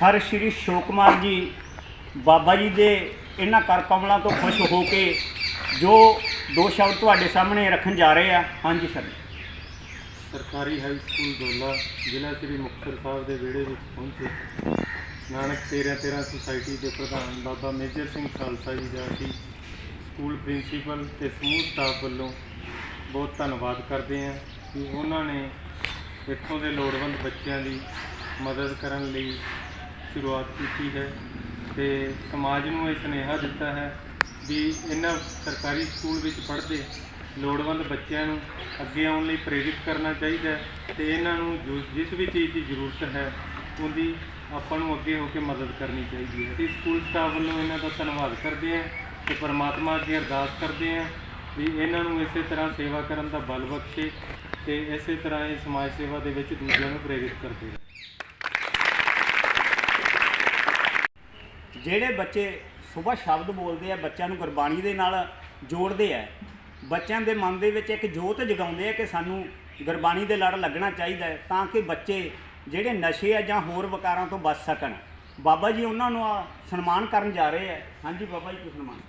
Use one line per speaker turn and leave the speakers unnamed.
Sir ਸ਼੍ਰੀ ਸ਼ੋਕ ਕੁਮਾਰ ਜੀ, ਬਾਬਾ ਜੀ ਦੇ ਇਹਨਾਂ ਕਰ ਕਮਲਾਂ ਤੋਂ ਖੁਸ਼ ਹੋ ਕੇ ਜੋ ਦੋ ਸ਼ਬਦ ਤੁਹਾਡੇ ਸਾਹਮਣੇ ਰੱਖਣ ਜਾ ਰਹੇ ਆ। ਹਾਂਜੀ ਸਰ।
ਸਰਕਾਰੀ ਹਾਈ ਸਕੂਲ ਦੋਲਾ ਜ਼ਿਲ੍ਹਾ ਸ੍ਰੀ ਮੁਕਤਸਰ ਸਾਹਿਬ ਦੇ ਵਿਹੜੇ ਵਿੱਚ ਪਹੁੰਚੇ। ਨਾਨਕ 13 13 ਸੁਸਾਇਟੀ ਦੇ ਪ੍ਰਧਾਨ ਬਾਬਾ ਮੇਜਰ ਸਿੰਘ ਖਾਲਸਾ ਜੀ ਦਾ ਅਸੀਂ ਸਕੂਲ ਪ੍ਰਿੰਸੀਪਲ ਤੇ ਸਮੂਹ ਸਟਾਫ ਵੱਲੋਂ ਬਹੁਤ ਧੰਨਵਾਦ ਕਰਦੇ ਹਾਂ ਕਿ ਉਹਨਾਂ ਨੇ ਇੱਥੋਂ ਦੇ ਲੋੜਵੰਦ ਬੱਚਿਆਂ ਦੀ ਮਦਦ ਕਰਨ ਲਈ ਸ਼ੁਰੂਆਤ ਕੀਤੀ ਹੈ ਤੇ ਸਮਾਜ ਨੂੰ ਇਹ ਸੁਨੇਹਾ ਦਿੱਤਾ ਹੈ ਵੀ ਇਹਨਾਂ ਸਰਕਾਰੀ ਸਕੂਲ ਵਿੱਚ ਪੜ੍ਹਦੇ ਲੋੜਵੰਦ ਬੱਚਿਆਂ ਨੂੰ ਅੱਗੇ ਆਉਣ ਲਈ ਪ੍ਰੇਰਿਤ ਕਰਨਾ ਚਾਹੀਦਾ ਹੈ ਤੇ ਇਹਨਾਂ ਨੂੰ ਜੋ- ਜਿਸ ਵੀ ਚੀਜ਼ ਦੀ ਜ਼ਰੂਰਤ ਹੈ, ਉਹਦੀ ਆਪਾਂ ਨੂੰ ਅੱਗੇ ਹੋ ਕੇ ਮਦਦ ਕਰਨੀ ਚਾਹੀਦੀ ਹੈ। ਅਸੀਂ ਸਕੂਲ ਸਟਾਫ ਵੱਲੋਂ ਇਹਨਾਂ ਦਾ ਧੰਨਵਾਦ ਕਰਦੇ ਹਾਂ ਤੇ ਪਰਮਾਤਮਾ ਅੱਗੇ ਅਰਦਾਸ ਕਰਦੇ ਹਾਂ ਵੀ ਇਹਨਾਂ ਨੂੰ ਇਸੇ ਤਰ੍ਹਾਂ ਸੇਵਾ ਕਰਨ ਦਾ ਬਲ ਬਖਸ਼ੇ ਤੇ ਇਸੇ ਤਰ੍ਹਾਂ ਇਹ ਸਮਾਜ ਸੇਵਾ ਦੇ ਵਿੱਚ ਦੂਜਿਆਂ ਨੂੰ ਪ੍ਰੇਰਿਤ ਕਰਦੇ ਰਹਿਣ
ਜਿਹੜੇ ਬੱਚੇ ਸਵੇਰ ਸ਼ਬਦ ਬੋਲਦੇ ਆ, ਬੱਚਿਆਂ ਨੂੰ ਗੁਰਬਾਣੀ ਦੇ ਨਾਲ ਜੋੜਦੇ ਆ, ਬੱਚਿਆਂ ਦੇ ਮਨ ਦੇ ਵਿੱਚ ਇੱਕ ਜੋਤ ਜਗਾਉਂਦੇ ਆ ਕਿ ਸਾਨੂੰ ਗੁਰਬਾਣੀ ਦੇ ਲੜ ਲੱਗਣਾ ਚਾਹੀਦਾ ਹੈ ਤਾਂ ਕਿ ਬੱਚੇ ਜਿਹੜੇ ਨਸ਼ੇ ਆ ਜਾਂ ਹੋਰ ਵਿਕਾਰਾਂ ਤੋਂ ਬਚ ਸਕਣ। ਬਾਬਾ ਜੀ, ਉਹਨਾਂ ਨੂੰ ਆ ਸਨਮਾਨ ਕਰਨ ਜਾ ਰਹੇ ਆ। ਹਾਂਜੀ, ਬਾਬਾ ਜੀ ਕੋਈ ਸਨਮਾਨ?